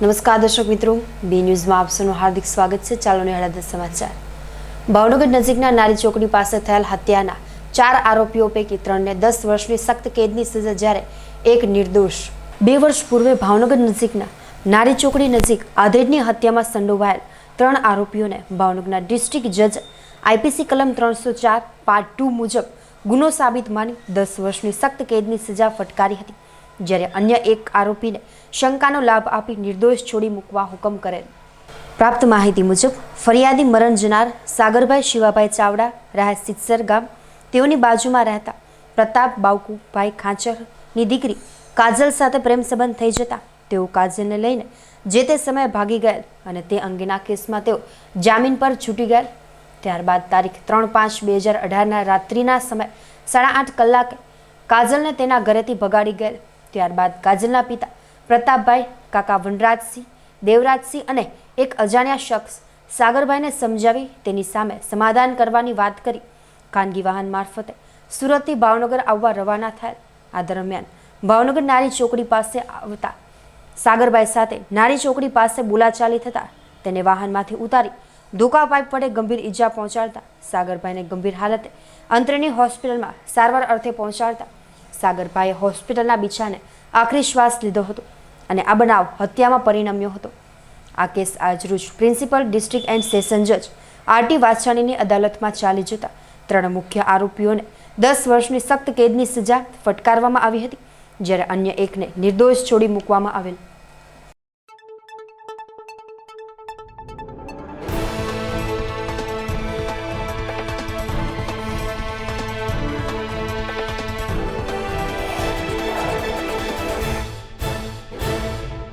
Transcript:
નમસ્કાર દર્શક મિત્રો, બી ન્યૂઝમાં આપ હાર્દિક સ્વાગત છે. ચાલો નિહાળા દસ સમાચાર. ભાવનગર નજીકના નારી ચોકડી પાસે થયેલ હત્યાના ચાર આરોપીઓ પૈકી ત્રણને દસ વર્ષની સખ્ત કેદની સજા જ્યારે એક નિર્દોષ. બે વર્ષ પૂર્વે ભાવનગર નજીકના નારી ચોકડી નજીક આધેડની હત્યામાં સંડોવાયેલ ત્રણ આરોપીઓને ભાવનગરના ડિસ્ટ્રિક્ટ જજ આઈપીસી કલમ ત્રણસો ચાર, પાર્ટ ટુ મુજબ ગુનો સાબિત માની દસ વર્ષની સખ્ત કેદની સજા ફટકારી હતી. જ્યારે અન્ય એક આરોપીને શંકાનો લાભ આપી નિર્દોષ છોડી મૂકવા હુકમ કરેલ. પ્રાપ્ત માહિતી મુજબ, ફરિયાદી મરણ જનાર સાગરભાઈ શિવાભાઈ ચાવડા રહે સિત્સર ગામ. તેઓની બાજુમાં રહેતા પ્રતાપ બાવકુભાઈ ખાંચરની દીકરી કાજલ સાથે પ્રેમ સંબંધ થઈ જતા તેઓ કાજલને લઈને જે તે સમયે ભાગી ગયેલ અને તે અંગેના કેસમાં તેઓ જામીન પર છૂટી ગયેલ. ત્યારબાદ તારીખ ત્રણ પાંચ બે હજાર અઢારના રાત્રિના સમય સાડા આઠ કલાકે કાજલને તેના ઘરેથી ભગાડી ગયેલ. ત્યારબાદ કાજલના પિતા પ્રતાપભાઈ, કાકા વનરાજસિંહ, દેવરાજસિંહ અને એક અજાણ્યા શખ્સ સાગરભાઈને સમજાવી તેની સામે સમાધાન કરવાની વાત કરી. ખાનગી વાહન મારફતે સુરતથી ભાવનગર આવવા રવાના થયેલ. આ દરમિયાન ભાવનગર નારી ચોકડી પાસે આવતા સાગરભાઈ સાથે નારી ચોકડી પાસે બોલાચાલી થતા તેને વાહનમાંથી ઉતારી ધોકા પાઇપ વડે ગંભીર ઈજા પહોંચાડતા સાગરભાઈને ગંભીર હાલતે અંતરની હોસ્પિટલમાં સારવાર અર્થે પહોંચાડતા સાગરભાઈએ હોસ્પિટલના બીછાને આખરી શ્વાસ લીધો હતો અને આ બનાવ હત્યામાં પરિણમ્યો હતો. આ કેસ આજરોજ પ્રિન્સિપલ, ડિસ્ટ્રિક્ટ એન્ડ સેશન જજ આરટી વાછાણીની અદાલતમાં ચાલી જતા ત્રણ મુખ્ય આરોપીઓને દસ વર્ષની સખ્ત કેદની સજા ફટકારવામાં આવી હતી, જ્યારે અન્ય એકને નિર્દોષ છોડી મૂકવામાં આવેલ.